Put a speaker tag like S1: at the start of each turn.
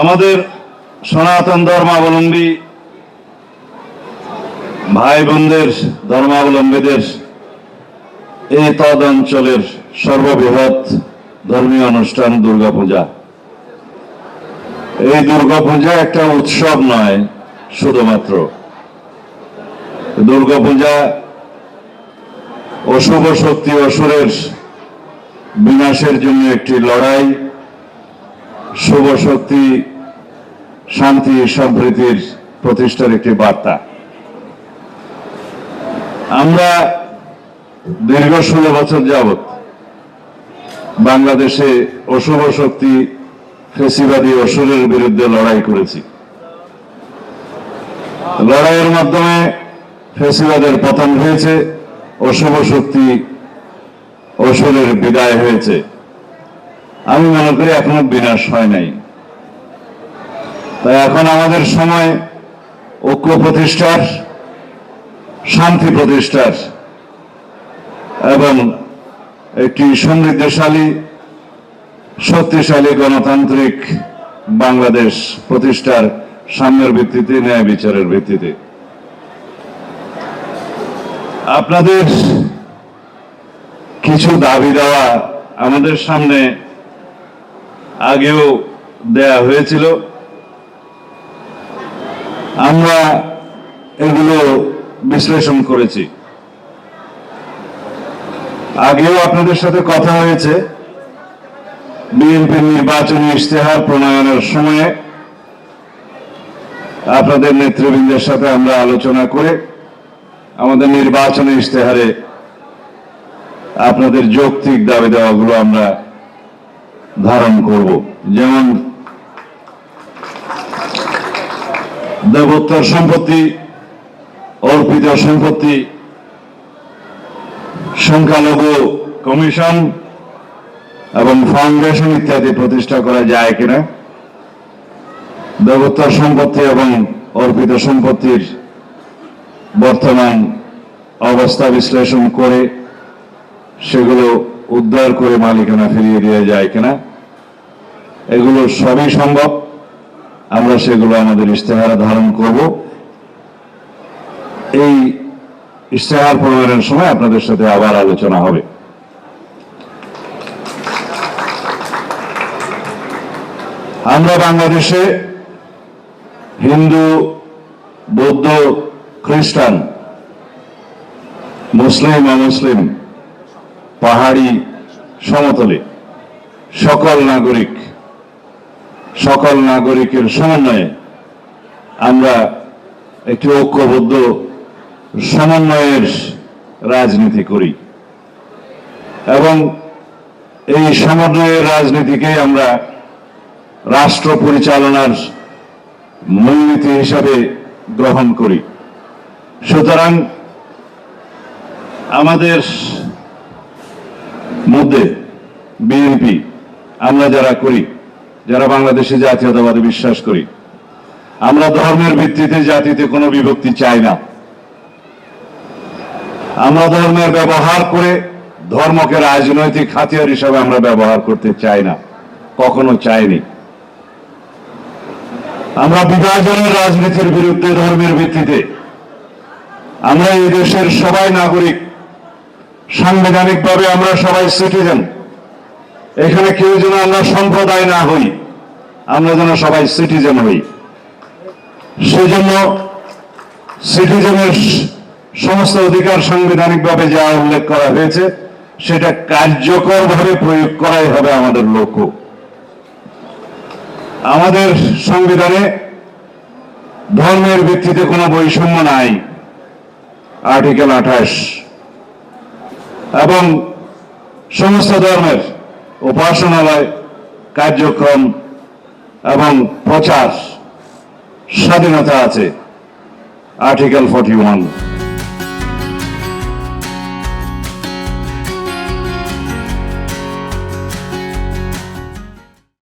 S1: আমাদের সনাতন ধর্মাবলম্বী ভাই বোনদের ধর্মাবলম্বীদের এই তদ অঞ্চলের সর্ববৃহৎ ধর্মীয় অনুষ্ঠান দুর্গাপূজা। এই দুর্গাপূজা একটা উৎসব নয়, শুধুমাত্র। দুর্গাপূজা অশুভ শক্তি অসুরের বিনাশের জন্য একটি লড়াই শুভ শক্তি, শান্তি, সম্প্রীতির প্রতিষ্ঠার একটি বার্তা। আমরা দীর্ঘ ষোলো বছর যাবৎ বাংলাদেশে অশুভ শক্তি, ফেসিবাদী অসুরের বিরুদ্ধে লড়াই করেছি। লড়াইয়ের মাধ্যমে ফেসিবাদের পতন হয়েছে, অশুভ শক্তি অসুরের বিদায় হয়েছে। আমি মনে করি এখনও বিনাশ হয় নাই। তাই এখন আমাদের সময় ঐক্য প্রতিষ্ঠার, শান্তি প্রতিষ্ঠার এবং একটি সমৃদ্ধশালী, শক্তিশালী গণতান্ত্রিক বাংলাদেশ প্রতিষ্ঠার সাম্যের ভিত্তিতে, ন্যায় বিচারের ভিত্তিতে। আপনাদের কিছু দাবি দেওয়া আমাদের সামনে আগেও দেয়া হয়েছিল। আমরা এগুলো বিশ্লেষণ করেছি। আগেও আপনাদের সাথে কথা হয়েছে, বিএনপির নির্বাচনী ইশতেহার প্রণয়নের সময়ে। আপনাদের নেতৃবৃন্দের সাথে আমরা আলোচনা করে আমাদের নির্বাচনী ইশতেহারে আপনাদের যৌক্তিক দাবি দেওয়াগুলো আমরা ধারণ করব। যেমন দেবোত্তর সম্পত্তি, অর্পিত সম্পত্তি, সংখ্যালঘু কমিশন এবং ফাউন্ডেশন ইত্যাদি প্রতিষ্ঠা করা যায় কিনা। দেবোত্তর সম্পত্তি এবং অর্পিত সম্পত্তির বর্তমান অবস্থা বিশ্লেষণ করে সেগুলো উদ্ধার করে মালিকানা ফিরিয়ে দেওয়া যায় কিনা। এগুলো সবই সম্ভব। আমরা সেগুলো আমাদের ইশতেহারে ধারণ করব। এই ইশতেহার প্রণয়নের সময় আপনাদের সাথে আবার আলোচনা হবে। আমরা বাংলাদেশে হিন্দু, বৌদ্ধ, খ্রিস্টান, মুসলিম, অমুসলিম, পাহাড়ি, সমতলে সকল নাগরিক সকল নাগরিকের সমন্বয়ে আমরা একটি ঐক্যবদ্ধ সমন্বয়ের রাজনীতি করি। এবং এই সমন্বয়ের রাজনীতিকে আমরা রাষ্ট্র পরিচালনার মূলনীতি হিসাবে গ্রহণ করি। সুতরাং আমাদের মধ্যে বিএনপি, আমরা যারা করি যারা বাংলাদেশে জাতীয়তাবাদে বিশ্বাস করি, আমরা ধর্মের ভিত্তিতে জাতিতে কোনো বিভক্তি চাই না। আমরা ধর্মের ব্যবহার করে ধর্মকে রাজনৈতিক হাতিয়ার হিসাবে আমরা ব্যবহার করতে চাই না, কখনো চাইনি। আমরা বিভাজনের রাজনীতির বিরুদ্ধে ধর্মের ভিত্তিতে, আমরা এই দেশের সবাই নাগরিক, সাংবিধানিকভাবে আমরা সবাই সিটিজেন। এখানে কেউ যেন আমরা সম্প্রদায় না হই, আমরা যেন সবাই সিটিজেন হই। সেজন্য সিটিজেনের সমস্ত অধিকার সাংবিধানিকভাবে যা উল্লেখ করা হয়েছে, সেটা কার্যকরভাবে প্রয়োগ করাই হবে আমাদের লক্ষ্য। আমাদের সংবিধানে ধর্মের ভিত্তিতে কোনো বৈষম্য নাই, আর্টিকেল আঠাশ। এবং সমস্ত ধর্মের উপাসনালয় কার্যক্রম এবং প্রচার স্বাধীনতা আছে আর্টিকেল ফর্টি ওয়ান